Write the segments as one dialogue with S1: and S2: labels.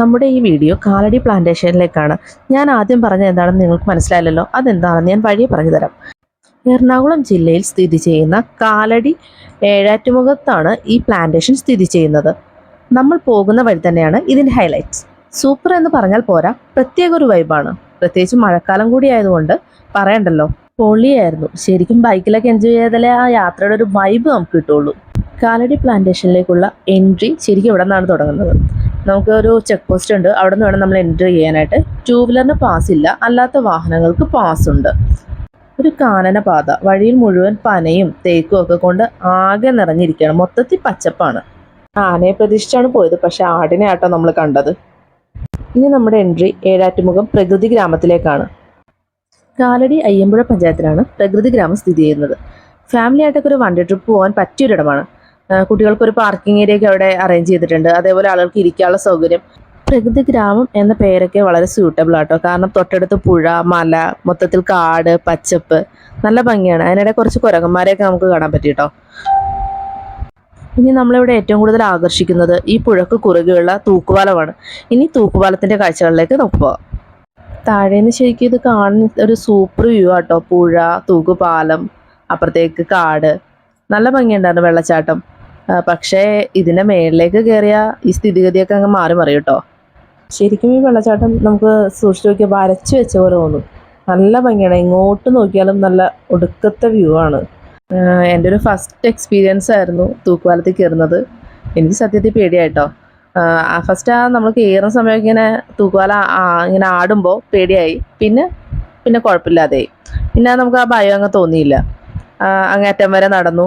S1: നമ്മുടെ
S2: ഈ വീഡിയോ കാലടി പ്ലാന്റേഷനിലേക്കാണ് ഞാൻ ആദ്യം പറഞ്ഞ എന്താണെന്ന് നിങ്ങൾക്ക് മനസ്സിലായില്ലല്ലോ അതെന്താണെന്ന് ഞാൻ വഴിയെ പറഞ്ഞുതരാം. എറണാകുളം ജില്ലയിൽ സ്ഥിതി ചെയ്യുന്ന കാലടി ഏഴാറ്റുമുഖത്താണ് ഈ പ്ലാന്റേഷൻ സ്ഥിതി ചെയ്യുന്നത്. നമ്മൾ പോകുന്ന വഴി തന്നെയാണ് ഇതിന്റെ ഹൈലൈറ്റ്സ് സൂപ്പർ എന്ന് പറഞ്ഞാൽ പോരാ പ്രത്യേക ഒരു വൈബാണ് പ്രത്യേകിച്ച് മഴക്കാലം കൂടി ആയതുകൊണ്ട് പറയണ്ടല്ലോ. പൊളിയായിരുന്നു. ശരിക്കും ബൈക്കിലൊക്കെ എൻജോയ് ചെയ്താലേ ആ യാത്രയുടെ ഒരു വൈബ് നമുക്ക് കിട്ടുള്ളൂ. കാലടി പ്ലാന്റേഷനിലേക്കുള്ള എൻട്രി ശരിക്കും ഇവിടെ നിന്നാണ് തുടങ്ങുന്നത്. നമുക്ക് ഒരു ചെക്ക് പോസ്റ്റ് ഉണ്ട്. അവിടെ നിന്ന് വേണം നമ്മൾ എൻട്രി ചെയ്യാനായിട്ട്. ടൂ വീലറിന് പാസ് ഇല്ല. അല്ലാത്ത വാഹനങ്ങൾക്ക് പാസ് ഉണ്ട്. ഒരു കാനന പാത. വഴിയിൽ മുഴുവൻ പനയും തേക്കും ഒക്കെ കൊണ്ട് ആകെ നിറഞ്ഞിരിക്കുകയാണ്. മൊത്തത്തിൽ പച്ചപ്പാണ്. ആനയെ പ്രതീക്ഷിച്ചാണ് പോയത്. പക്ഷെ ആടിനെ ആട്ടോ നമ്മൾ കണ്ടത്. ഇനി നമ്മുടെ എൻട്രി ഏഴാറ്റുമുഖം പ്രകൃതി ഗ്രാമത്തിലേക്കാണ്. കാലടി അയ്യമ്പുഴ പഞ്ചായത്തിലാണ് പ്രകൃതി ഗ്രാമം സ്ഥിതി ചെയ്യുന്നത്. ഫാമിലി ആയിട്ടൊക്കെ ഒരു വണ്ടി ട്രിപ്പ് പോകാൻ പറ്റിയൊരിടമാണ്. കുട്ടികൾക്ക് കുട്ടികൾക്കൊരു പാർക്കിംഗ് ഏരിയ ഒക്കെ അവിടെ അറേഞ്ച് ചെയ്തിട്ടുണ്ട്. അതേപോലെ ആളുകൾക്ക് ഇരിക്കാനുള്ള സൗകര്യം. പ്രകൃതി ഗ്രാമം എന്ന പേരൊക്കെ വളരെ സ്യൂട്ടബിൾ ആട്ടോ. കാരണം തൊട്ടടുത്ത് പുഴ മല മൊത്തത്തിൽ കാട് പച്ചപ്പ് നല്ല ഭംഗിയാണ്. അതിനിടെ കുറച്ച് കുരങ്ങന്മാരെയൊക്കെ നമുക്ക് കാണാൻ പറ്റി കേട്ടോ ഇനി നമ്മളിവിടെ ഏറ്റവും കൂടുതൽ ആകർഷിക്കുന്നത് ഈ പുഴക്ക് കുറുകെയുള്ള തൂക്കുപാലമാണ്. ഇനി തൂക്കുപാലത്തിന്റെ കാഴ്ചകളിലേക്ക് നമുക്ക് പോകാം. താഴേന്ന് ശരിക്കും ഇത് കാണുന്ന ഒരു സൂപ്പർ വ്യൂ ആട്ടോ. പുഴ തൂക്കുപാലം അപ്പുറത്തേക്ക് കാട്. നല്ല ഭംഗിയുണ്ടായിരുന്നു വെള്ളച്ചാട്ടം. പക്ഷേ ഇതിന്റെ മേളിലേക്ക് കയറിയ ഈ സ്ഥിതിഗതിയൊക്കെ അങ്ങ് മാറി മറിയും കേട്ടോ ശരിക്കും ഈ വെള്ളച്ചാട്ടം നമുക്ക് സൂക്ഷിച്ചു നോക്കിയാൽ വരച്ചു വെച്ച പോലെ തോന്നും. നല്ല ഭംഗിയാണ്. ഇങ്ങോട്ട് നോക്കിയാലും നല്ല ഒടുക്കത്തെ വ്യൂ ആണ്. എന്റെ ഒരു ഫസ്റ്റ് എക്സ്പീരിയൻസ് ആയിരുന്നു തൂക്കുപാലത്തിൽ കയറുന്നത് എനിക്ക് സത്യത്തിൽ പേടിയായിട്ടോ ഫസ്റ്റ് ആ നമ്മൾ കയറുന്ന സമയം ഇങ്ങനെ തൂക്കുവാല ഇങ്ങനെ ആടുമ്പോൾ പേടിയായി. പിന്നെ പിന്നെ കുഴപ്പമില്ലാതെയായി പിന്നെ നമുക്ക് ആ ഭയം അങ്ങ് തോന്നിയില്ല. അങ്ങേറ്റം വരെ നടന്നു.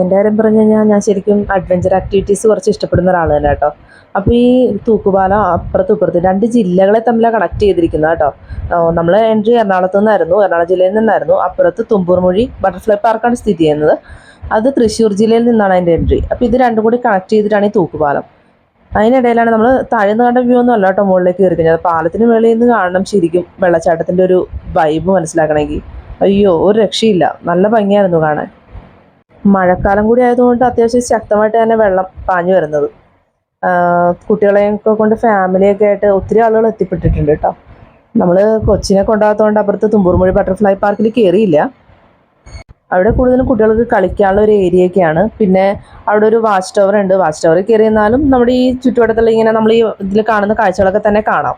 S2: എന്റെ കാര്യം പറഞ്ഞു കഴിഞ്ഞാൽ ഞാൻ ശരിക്കും അഡ്വഞ്ചർ ആക്ടിവിറ്റീസ് കുറച്ച് ഇഷ്ടപ്പെടുന്ന ഒരാൾ തന്നെ കേട്ടോ. അപ്പോൾ ഈ തൂക്കുപാലം അപ്പുറത്തും ഇപ്പുറത്തും രണ്ട് ജില്ലകളെ തമ്മിലാണ് കണക്ട് ചെയ്തിരിക്കുന്നത് കേട്ടോ. നമ്മൾ എൻട്രി എറണാകുളത്ത് നിന്നായിരുന്നു എറണാകുളം ജില്ലയിൽ നിന്നായിരുന്നു. അപ്പുറത്ത് തുമ്പൂർമൊഴി ബട്ടർഫ്ലൈ പാർക്കാണ് സ്ഥിതി ചെയ്യുന്നത്. അത് തൃശ്ശൂർ ജില്ലയിൽ നിന്നാണ് അതിന്റെ എൻട്രി അപ്പോൾ ഇത് രണ്ടും കൂടി കണക്ട് ചെയ്തിട്ടാണ് ഈ തൂക്കുപാലം. അതിനിടയിലാണ് നമ്മൾ താഴ്ന്നു കണ്ട വ്യൂ ഒന്നും അല്ല കേട്ടോ മുകളിലേക്ക് കയറി കഴിഞ്ഞാൽ പാലത്തിന് വെളിയിൽ നിന്ന് കാണണം ശരിക്കും വെള്ളച്ചാട്ടത്തിന്റെ ഒരു വൈബ് മനസ്സിലാക്കണമെങ്കിൽ. അയ്യോ ഒരു രക്ഷയില്ല. നല്ല ഭംഗിയായിരുന്നു കാണാൻ. മഴക്കാലം കൂടി ആയതുകൊണ്ട് അത്യാവശ്യം ശക്തമായിട്ട് തന്നെ വെള്ളം പാഞ്ഞു വരുന്നത്. കുട്ടികളെയൊക്കെ കൊണ്ട് ഫാമിലിയൊക്കെ ആയിട്ട് ഒത്തിരി ആളുകൾ എത്തിപ്പെട്ടിട്ടുണ്ട് കേട്ടോ. നമ്മൾ കൊച്ചിനെ കൊണ്ടാകത്തോണ്ട് അപ്പുറത്ത് തുമ്പൂർമൊഴി ബട്ടർഫ്ലൈ പാർക്കിൽ കയറിയില്ല അവിടെ കൂടുതലും കുട്ടികൾക്ക് കളിക്കാനുള്ള ഒരു ഏരിയ ഒക്കെയാണ് പിന്നെ അവിടെ ഒരു വാച്ച് ടവർ ഉണ്ട്. വാച്ച് ടവറിൽ കയറി എന്നാലും നമ്മുടെ ഈ ചുറ്റുവട്ടത്തുള്ള ഇങ്ങനെ നമ്മൾ ഈ ഇതിൽ കാണുന്ന കാഴ്ചകളൊക്കെ തന്നെ കാണാം.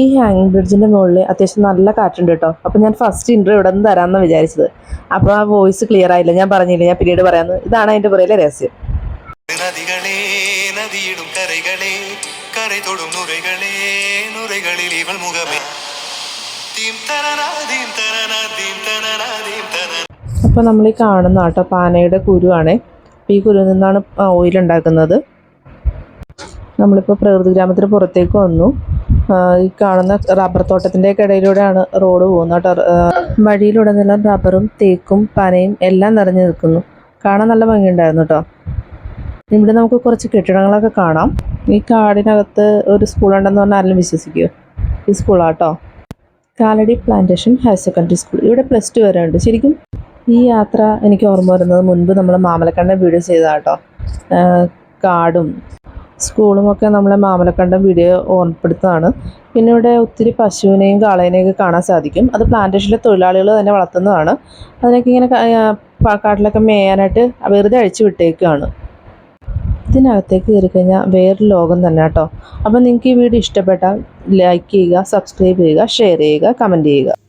S2: ഈ ഹാങ്ങിങ് ബ്രിഡ്ജിന്റെ മുകളിൽ അത്യാവശ്യം നല്ല കാറ്റുണ്ട് കേട്ടോ. അപ്പോൾ ഞാൻ ഫസ്റ്റ് ഇന്റർവ്യൂ ഇവിടെ നിന്ന് തരാമെന്ന് വിചാരിച്ചത്. അപ്പോൾ ആ വോയിസ് ക്ലിയർ ആയില്ല. ഞാൻ പറഞ്ഞില്ല ഞാൻ പിന്നീട് പറയാമെന്ന്. ഇതാണ് അതിന്റെ പുറയിലെ രഹസ്യം.
S3: നദികളെ നദിയിടും കരകളെ ഇവൾ മുഖമേ തീം തീം തനനാ തീം തനനാ തീം തനനാ
S2: അപ്പോൾ നമ്മൾ ഈ കാണുന്ന കേട്ടോ പാനയുടെ കുരുവാണേ. അപ്പോൾ ഈ കുരുവിൽ നിന്നാണ് ഓയിൽ ഉണ്ടാക്കുന്നത്. നമ്മളിപ്പോൾ പ്രകൃതി ഗ്രാമത്തിന് പുറത്തേക്ക് വന്നു. ഈ കാണുന്ന റബ്ബർ തോട്ടത്തിന്റെയൊക്കെ ഇടയിലൂടെയാണ് റോഡ് പോകുന്നത് കേട്ടോ. വഴിയിലുടനീളം റബ്ബറും തേക്കും പനയും എല്ലാം നിറഞ്ഞു നിൽക്കുന്നു. കാണാൻ നല്ല ഭംഗിയുണ്ടായിരുന്നു കേട്ടോ. ഇവിടെ നമുക്ക് കുറച്ച് കെട്ടിടങ്ങളൊക്കെ കാണാം. ഈ കാടിനകത്ത് ഒരു സ്കൂളുണ്ടെന്ന് പറഞ്ഞാൽ ആരെങ്കിലും വിശ്വസിക്കുമോ ഈ സ്കൂളാട്ടോ Kalady plantation higher secondary school ഇവിടെ പ്ലസ് ടു വരെ ഉണ്ട്. ശരിക്കും ഈ യാത്ര എനിക്ക് ഓർമ്മ വരുന്നത് മുൻപ് നമ്മൾ മാമലക്കണ്ടം വീഡിയോ ചെയ്തതാട്ടോ. കാടും സ്കൂളും ഒക്കെ നമ്മളെ മാമലക്കണ്ടം വീഡിയോ ഓർമ്മപ്പെടുത്തുന്നതാണ്. പിന്നെ ഇവിടെ ഒത്തിരി പശുവിനെയും കാളേനെയും ഒക്കെ കാണാൻ സാധിക്കും. അത് പ്ലാന്റേഷനിലെ തൊഴിലാളികൾ തന്നെ വളർത്തുന്നതാണ്. അതിനൊക്കെ ഇങ്ങനെ കാട്ടിലൊക്കെ മേയാനായിട്ട് വെറുതെ അഴിച്ചു വിട്ടേക്കുകയാണ് ഇതിനകത്തേക്ക് കയറി കഴിഞ്ഞാൽ വേറൊരു ലോകം തന്നെ കേട്ടോ അപ്പം നിങ്ങൾക്ക് ഈ വീഡിയോ ഇഷ്ടപ്പെട്ടാൽ ലൈക്ക് ചെയ്യുക സബ്സ്ക്രൈബ് ചെയ്യുക ഷെയർ ചെയ്യുക കമന്റ് ചെയ്യുക.